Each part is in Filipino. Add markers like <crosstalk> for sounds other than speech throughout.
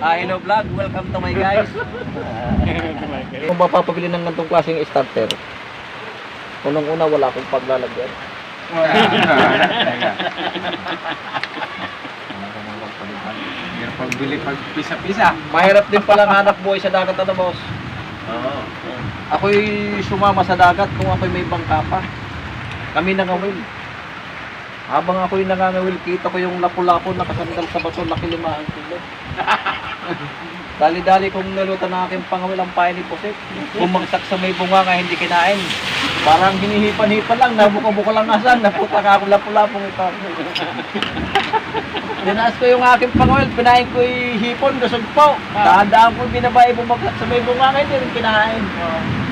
Ah, hello vlog. Welcome to my guys. <laughs> Kung mapapabili ng ganitong klaseng starter, unang-una wala akong paglalagyan. Pero pagbili pag pisa-pisa. Mahirap din palang hanap buhay sa dagat ano boss. Oo. Ako'y sumama sa dagat kung ako'y may bangka pa. Kami nangawil. Habang ako'y nangangawil, kita ko yung lapu-lapu nakasandal sa bato, laki lima ang kilo. <laughs> Dali-dali kong nalutan ng aking pangawil ang pain ni Pusik. Bumagsak sa may bunga nga hindi kinain. Parang hinihipan-hipan lang, nabuka-buka lang asan, naputa ka ako lapu-lapong ito. <laughs> Dinaas ko yung aking pangawil, pinain ko hipon, gasog po. Dahan-dahan ko binabay, bumagsak sa may bunga nga, hindi rin kinain.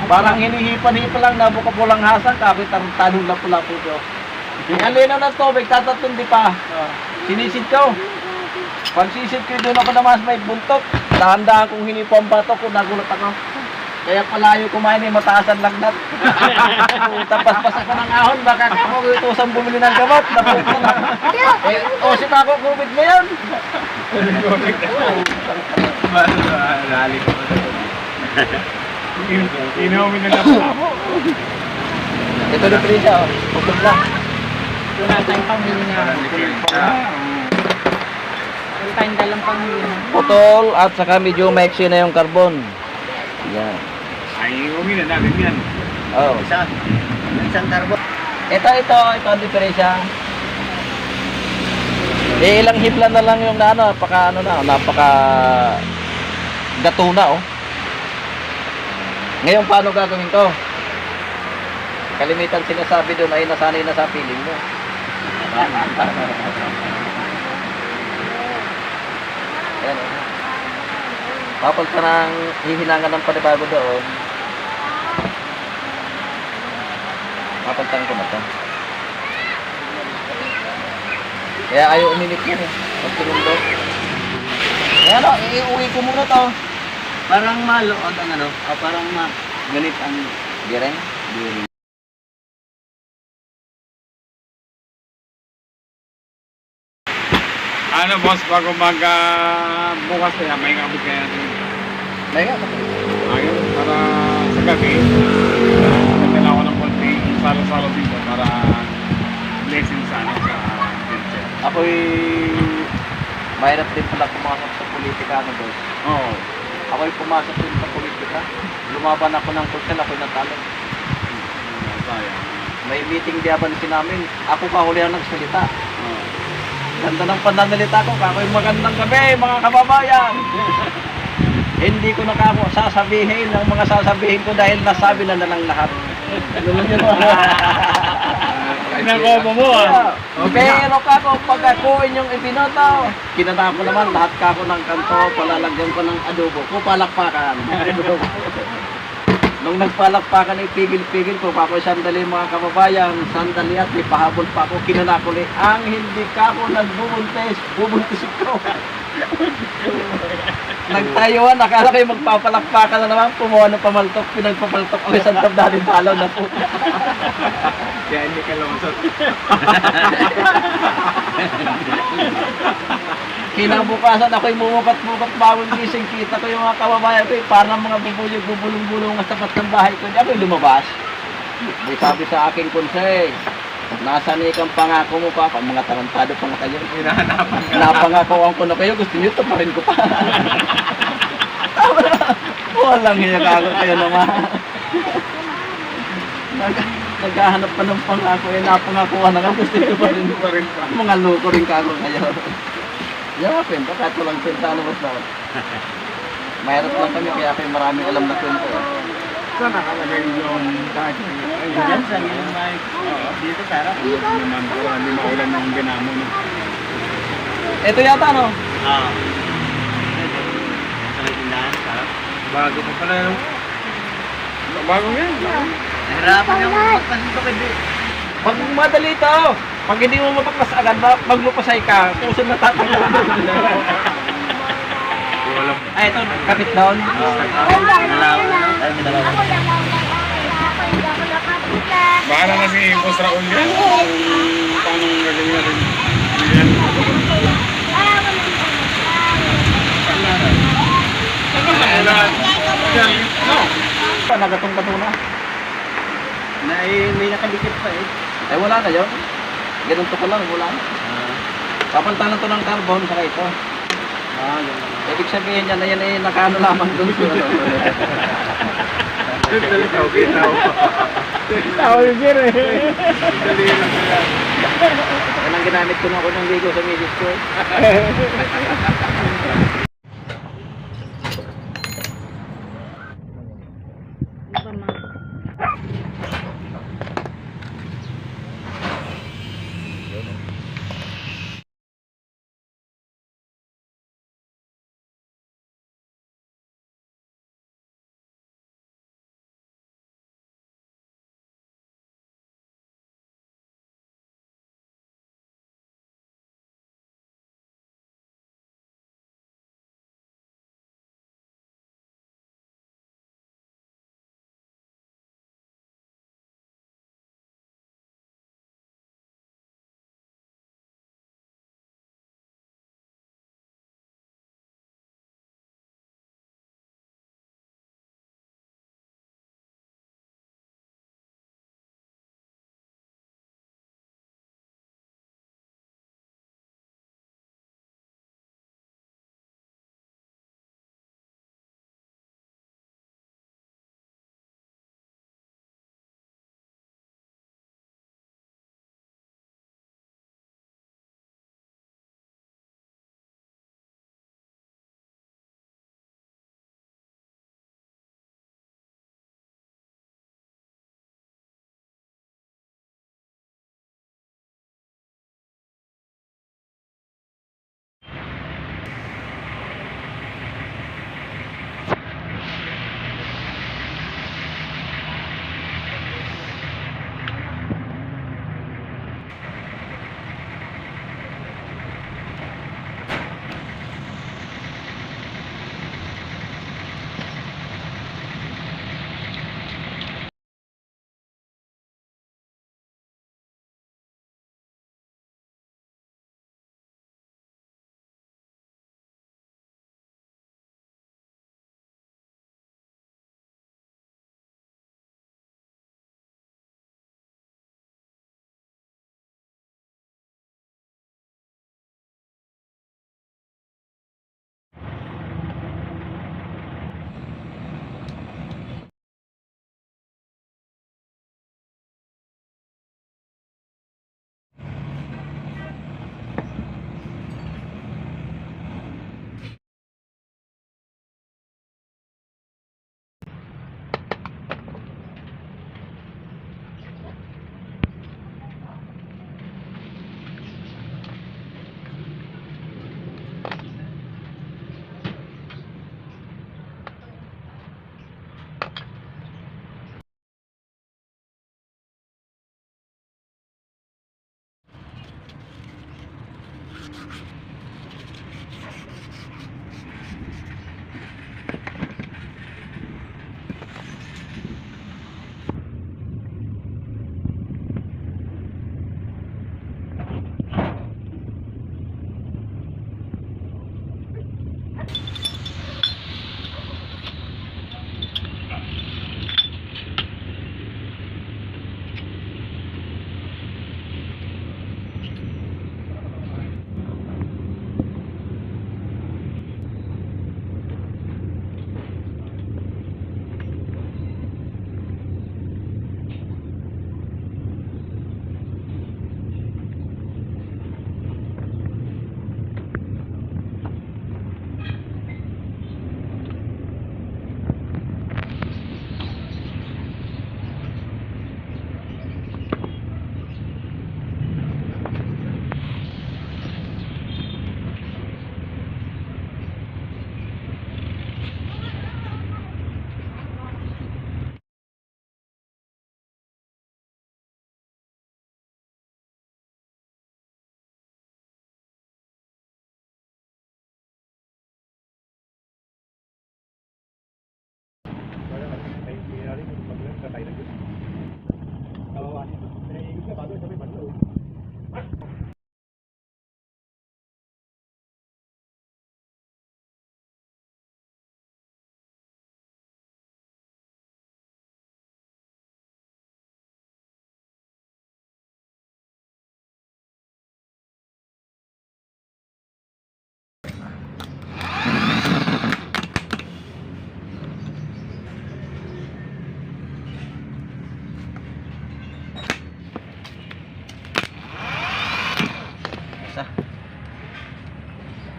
Parang hinihipan-hipan lang, nabuka-buka lang hasan, kako'y taruntanong lapu-lapo ko. Ang linaw ng tubig, tatatun di pa. Sinisid ko. Pag sisid ko, doon ako naman may buntot. Dahan-dahan kong hinipo ang bato ko, nagulat ako. Kaya palayo kumain eh, mataas ang lagnat. <laughs> Tapos pas ako ng ahon, baka ako utusan bumili ng gamot. Napupo na. Eh, o si Paco, COVID na yan. Lali ko. Inumin na lang ako. Ito na pili siya, oh. Pupot lang. Wala tayong panghuli dalang panghuli na. Putol at saka medyo maiksi na yung carbon. Yan. Ay, umin na natin yan. Oh. Isa. Isang tarbo. Ito, ito, ito ang diferensya. Eh, ilang hipla na lang yung na, ano, napaka, ano na, napaka gato na, oh. Ngayon, paano gagawin ko? Kalimitan sinasabi doon ay nasanay na sa piling mo. <laughs> Ayan, oh. Tapos ka nang hihinangan ng panibago doon, Papagtan ko na to. Kaya ayaw uminit yan eh. Pag tinundo. Kaya ano, iuwi ko muna to. Parang maluod ang ano. O parang ma ganit ang Direng. diri. Ano boss, bago mag ah, bukas kaya may ngabot kaya natin. May nga. Ayun, para sa gabi. Ganda ako ng konting salo-salo dito para blessing sa ano sa future. Ako'y mahirap din pala pumasok sa politika ano boss. Oo. Ako'y pumasok din sa politika. Lumaban ako ng kursil, ako'y natalo. Sayang. May meeting di abansin namin. Ako pa huli ang nagsalita. Ganda ng pananalita ko, kako'y magandang gabi mga kababayan. <laughs> Hindi ko na kako sasabihin ang mga sasabihin ko dahil nasabi na na ng lahat. <laughs> Nakobo mo ah. Pero kako, pag ako inyong ibinoto, kinata ko naman lahat kako ng kanto, palalagyan ko ng adobo ko, palakpakan. <laughs> Nung nagpalakpakan ay pigil-pigil ko, kako sandali mga kababayan, sandali at may pahabol pa ako, kinanakuli. Ang hindi kako nagbubuntis, bubuntis ko. <laughs> Nagtayuan, nakala kayo magpapalakpakan na naman, pumuha ng pamaltok, pinagpapaltok ko isang <laughs> tabdalin talo na po. Kaya hindi ka lumusot. <laughs> Kinabukasan ako'y mumukat-mukat bawang gising. Kita ko yung mga kababayan ko, eh, parang mga bubuyog, bubulong-bulong sa tapat ng bahay ko. Di ako'y lumabas. Di sabi sa aking konse, nasa ni kang pangako mo pa, pang mga tarantado pa nga kayo. Hinahanapan ka. Napangakoan ko na kayo, gusto niyo rin ko pa. Tama <laughs> na. Walang hiya ako kayo naman. Nag naghahanap pa ng pangako, eh napangakuan na nga, gusto niyo pa rin pa rin pa. mga loko rin kago kayo. Yawa kwento, kahit walang kwento ano mas dapat. Mahirap lang kami, kaya kayo maraming alam na kwento. eh. Saan nakalagay yung dati? Ay, Diyan sa yung mic. Oo. Dito sa harap. naman para hindi maulan ng ginamo no. Ito yata no? Ah. Sa may tindahan, sa harap. Bago pa pala yung... Bago yan. Nahirapan yung magpasin to kay Pag madali ito, pag hindi mo mapagpas agad, ma- maglupasay ka, puso na tatanggal. Ay, ito, kapit down. Baka na kasi Boss Raul yan. Paano gagawin natin. Yan. No. Pa, nagatong-gatong na. Na, eh, may nakadikit pa eh. Eh, wala na yun. Ganun to ko lang, wala na. Papalitan na to ng carbon, saka ito. Ah, ganun. Ibig sabihin yan na yan eh, nakaano lamang doon sa ano. Okay, now. Tao yung sir eh. Yan ang ginamit ko na ako ng ligo sa misis ko. <laughs>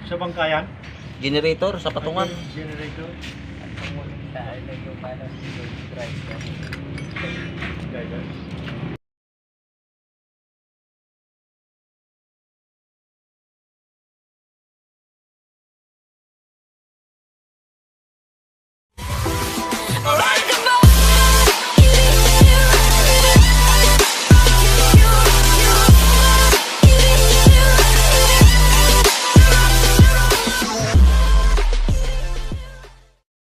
Sa bangkayan? Generator sa patungan. Generator. Sa ano yung paano, drive. Guidance.